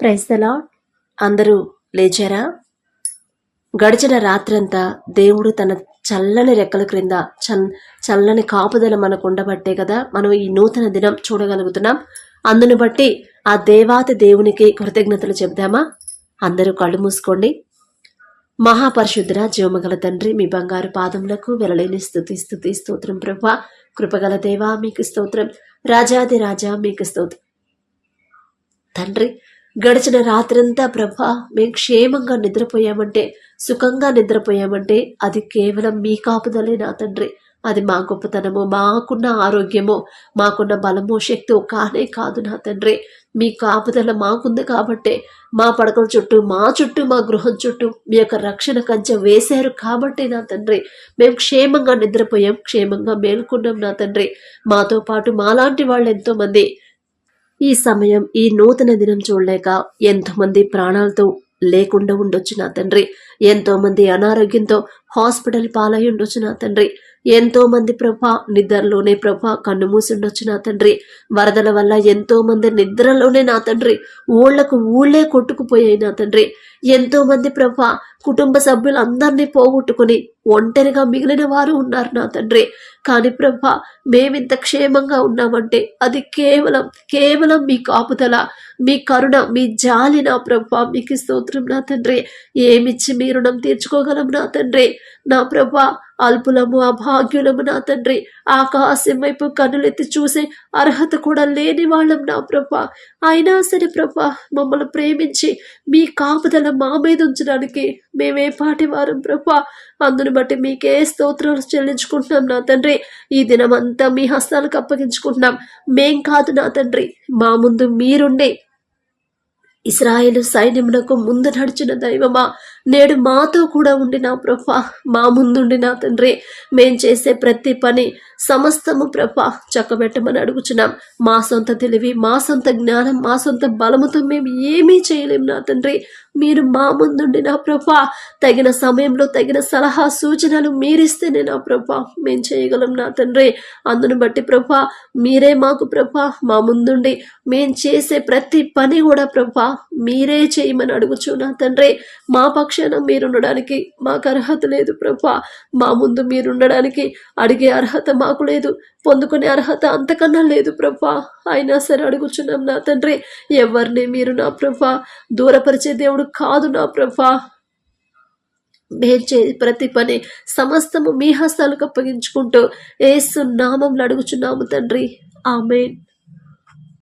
క్రైస్తలా అందరూ లేచారా? గడిచిన రాత్రంతా దేవుడు తన చల్లని రెక్కల క్రింద చల్ చల్లని కాపుదల మనకు ఉండబట్టే కదా మనం ఈ నూతన దినం చూడగలుగుతున్నాం. అందును బట్టి ఆ దేవాతి దేవునికి కృతజ్ఞతలు చెబుదామా? అందరూ కళ్ళు మూసుకోండి. మహాపరిశుద్ధుర జీవమగల తండ్రి మీ బంగారు పాదములకు వెలలేని స్థుతి స్థుతి స్తోత్రం ప్రభా. కృపగల దేవా మీకు స్తోత్రం. రాజాది రాజా మీకు స్తోత్రం. తండ్రి గడిచిన రాత్రంతా ప్రభా మేము క్షేమంగా నిద్రపోయామంటే సుఖంగా నిద్రపోయామంటే అది కేవలం మీ కాపుదలే నా తండ్రి. అది మా గొప్పతనము మాకున్న ఆరోగ్యము మాకున్న బలము శక్తి కానే కాదు నా తండ్రి. మీ కాపుదల మాకుంది కాబట్టే మా పడకల చుట్టూ మా చుట్టూ మా గృహం చుట్టూ మీ యొక్క రక్షణ కంచె వేశారు కాబట్టి నా తండ్రి. మేము క్షేమంగా నిద్రపోయాం క్షేమంగా మేల్కొన్నాం నా తండ్రి. మాతో పాటు మాలాంటి వాళ్ళు ఎంతోమంది ఈ సమయం ఈ నూతన దినం చూడలేక ఎంతోమంది ప్రాణాలతో లేకుండా ఉండొచ్చు నా తండ్రి. ఎంతో మంది అనారోగ్యంతో హాస్పిటల్ పాలై ఉండొచ్చు నా తండ్రి. ఎంతో మంది ప్రభ నిద్రలోనే ప్రభ కన్ను మూసి ఉండొచ్చు నా తండ్రి. వరదల వల్ల ఎంతో మంది నిద్రలోనే నా తండ్రి. ఊళ్ళకు ఊళ్ళే కొట్టుకుపోయాయి నా తండ్రి. ఎంతో మంది ప్రభ కుటుంబ సభ్యులందరినీ పోగొట్టుకుని ఒంటరిగా మిగిలిన వారు ఉన్నారు నా తండ్రి. కానీ ప్రభా మేమింత క్షేమంగా ఉన్నామంటే అది కేవలం కేవలం మీ కాపుదల మీ కరుణ మీ జాలి నా ప్రభ మీకు స్తోత్రం నా తండ్రి. ఏమిచ్చి మీ రుణం తీర్చుకోగలం నా తండ్రి? నా ప్రభా అల్పులము అభాగ్యులము నా తండ్రి. ఆకాశం వైపు కన్నులెత్తి చూసే అర్హత కూడా లేని వాళ్ళం నా ప్రభా. అయినా సరే ప్రభా మమ్మల్ని ప్రేమించి మీ కాపుదల మా మీద ఉంచడానికి మేమే పాటి వారం ప్రభా. అందుని బట్టి మీకే స్తోత్రాలు చెల్లించుకుంటున్నాం నా తండ్రి. ఈ దినమంతా మీ హస్తాలకు అప్పగించుకుంటున్నాం. మేం కాదు నా తండ్రి. మా ముందు మీరుండే ఇస్రాయేలు సైన్యమునకు ముందు నడిచిన దైవమా? నేడు మాతో కూడా ఉండి నా ప్రభా మా ముందుండి నా తండ్రి. మేం చేసే ప్రతి పని సమస్తము ప్రభా చక్కబెట్టమని అడుగుచున్నాం. మా సొంత తెలివి మా సొంత జ్ఞానం మా సొంత బలముతో మేము ఏమీ చేయలేం నా తండ్రి. మీరు మా ముందుండి నా ప్రభా. తగిన సమయంలో తగిన సలహా సూచనలు మీరిస్తేనే నా ప్రభా మేము చేయగలం నా తండ్రి. అందును బట్టి ప్రభా మీరే మాకు ప్రభా మా ముందుండి మేం చేసే ప్రతి పని కూడా ప్రభా మీరే చేయమని అడుగుచు నా తండ్రి. మా పక్షాన మీరుండడానికి మాకు అర్హత లేదు ప్రభా. మా ముందు మీరుండడానికి అడిగే అర్హత మాకు లేదు. పొందుకునే అర్హత అంతకన్నా లేదు ప్రభా. అయినా సరే అడుగుచున్నాం నా తండ్రి. ఎవరిని మీరు నా ప్రభా? దూరపరిచే దేవుడు కాదు నా ప్రభా. మేం చే ప్రతి పని సమస్తము మీ హస్తాలకు అప్పగించుకుంటూ ఏసు నామంలో అడుగుచున్నాము తండ్రి. ఆమెన్.